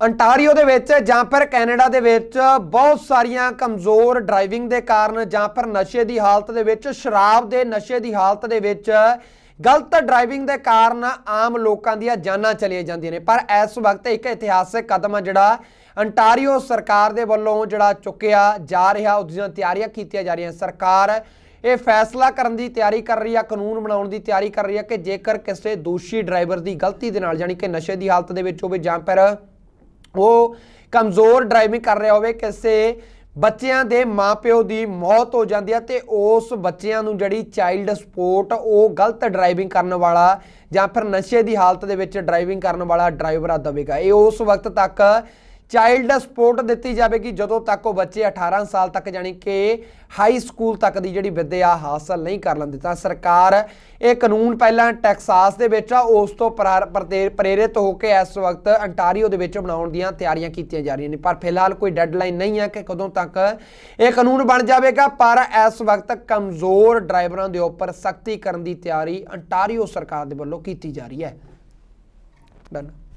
Ontario ਦੇ ਵਿੱਚ ਜਾਂ ਫਿਰ ਕੈਨੇਡਾ ਦੇ ਵਿੱਚ ਬਹੁਤ ਸਾਰੀਆਂ ਕਮਜ਼ੋਰ ਡਰਾਈਵਿੰਗ ਦੇ ਕਾਰਨ ਜਾਂ ਫਿਰ ਨਸ਼ੇ ਦੀ ਹਾਲਤ ਦੇ ਵਿੱਚ, ਸ਼ਰਾਬ ਦੇ ਨਸ਼ੇ ਦੀ ਹਾਲਤ ਦੇ ਵਿੱਚ ਗਲਤ ਡਰਾਈਵਿੰਗ ਦੇ ਕਾਰਨ ਆਮ ਲੋਕਾਂ ਦੀਆਂ ਜਾਨਾਂ ਚਲੀਆਂ ਜਾਂਦੀਆਂ ਨੇ। ਪਰ ਇਸ ਵਕਤ ਇੱਕ ਇਤਿਹਾਸਕ ਕਦਮ ਆ ਜਿਹੜਾ ਅੰਟਾਰੀਓ ਸਰਕਾਰ ਦੇ ਵੱਲੋਂ ਜਿਹੜਾ ਚੁੱਕਿਆ ਜਾ ਰਿਹਾ, ਉਸ ਦੀਆਂ ਤਿਆਰੀਆਂ ਕੀਤੀਆਂ ਜਾ ਰਹੀਆਂ। ਸਰਕਾਰ ਇਹ ਫੈਸਲਾ ਕਰਨ ਦੀ ਤਿਆਰੀ ਕਰ ਰਹੀ ਆ, ਕਾਨੂੰਨ ਬਣਾਉਣ ਦੀ ਤਿਆਰੀ ਕਰ ਰਹੀ ਆ ਕਿ ਜੇਕਰ ਕਿਸੇ ਦੋਸ਼ੀ ਡਰਾਈਵਰ ਦੀ ਗਲਤੀ ਦੇ ਨਾਲ, ਯਾਨੀ ਕਿ ਨਸ਼ੇ ਦੀ ਹਾਲਤ ਦੇ ਵਿੱਚ ਹੋਵੇ ਜਾਂ ਫਿਰ ਉਹ ਕਮਜ਼ੋਰ ਡਰਾਈਵਿੰਗ ਕਰ ਰਿਹਾ ਹੋਵੇ, ਕਿਸੇ ਬੱਚਿਆਂ ਦੇ ਮਾਪਿਓ ਦੀ ਮੌਤ ਹੋ ਜਾਂਦੀ ਹੈ ਤੇ ਉਸ ਬੱਚਿਆਂ ਨੂੰ ਜਿਹੜੀ ਚਾਈਲਡ ਸਪੋਰਟ ਉਹ ਗਲਤ ਡਰਾਈਵਿੰਗ ਕਰਨ ਵਾਲਾ ਜਾਂ ਫਿਰ ਨਸ਼ੇ ਦੀ ਹਾਲਤ ਦੇ ਵਿੱਚ ਡਰਾਈਵਿੰਗ ਕਰਨ ਵਾਲਾ ਡਰਾਈਵਰ ਆ ਦਵੇਗਾ। ਇਹ ਉਸ ਵਕਤ ਤੱਕ ਚਾਈਲਡ ਸਪੋਰਟ ਦਿੱਤੀ ਜਾਵੇਗੀ ਜਦੋਂ ਤੱਕ ਉਹ ਬੱਚੇ 18 ਸਾਲ ਤੱਕ ਜਾਣੀ ਕਿ ਹਾਈ ਸਕੂਲ ਤੱਕ ਦੀ ਜਿਹੜੀ ਵਿੱਦਿਆ ਹਾਸਲ ਨਹੀਂ ਕਰ ਲੈਂਦੇ। ਤਾਂ ਸਰਕਾਰ ਇਹ ਕਾਨੂੰਨ ਪਹਿਲਾਂ ਟੈਕਸਾਸ ਦੇ ਵਿੱਚ ਆ, ਉਸ ਤੋਂ ਪ੍ਰਾਰ- ਪ੍ਰਤੇ- ਪ੍ਰੇਰਿਤ ਹੋ ਕੇ ਇਸ ਵਕਤ ਅੰਟਾਰੀਓ ਦੇ ਵਿੱਚ ਬਣਾਉਣ ਦੀਆਂ ਤਿਆਰੀਆਂ ਕੀਤੀਆਂ ਜਾ ਰਹੀਆਂ ਨੇ। ਪਰ ਫਿਲਹਾਲ ਕੋਈ ਡੈਡਲਾਈਨ ਨਹੀਂ ਹੈ ਕਿ ਕਦੋਂ ਤੱਕ ਇਹ ਕਾਨੂੰਨ ਬਣ ਜਾਵੇਗਾ। ਪਰ ਇਸ ਵਕਤ ਕਮਜ਼ੋਰ ਡਰਾਈਵਰਾਂ ਦੇ ਉੱਪਰ ਸਖਤੀ ਕਰਨ ਦੀ ਤਿਆਰੀ ਅੰਟਾਰੀਓ ਸਰਕਾਰ ਦੇ ਵੱਲੋਂ ਕੀਤੀ ਜਾ ਰਹੀ ਹੈ। ਡਨ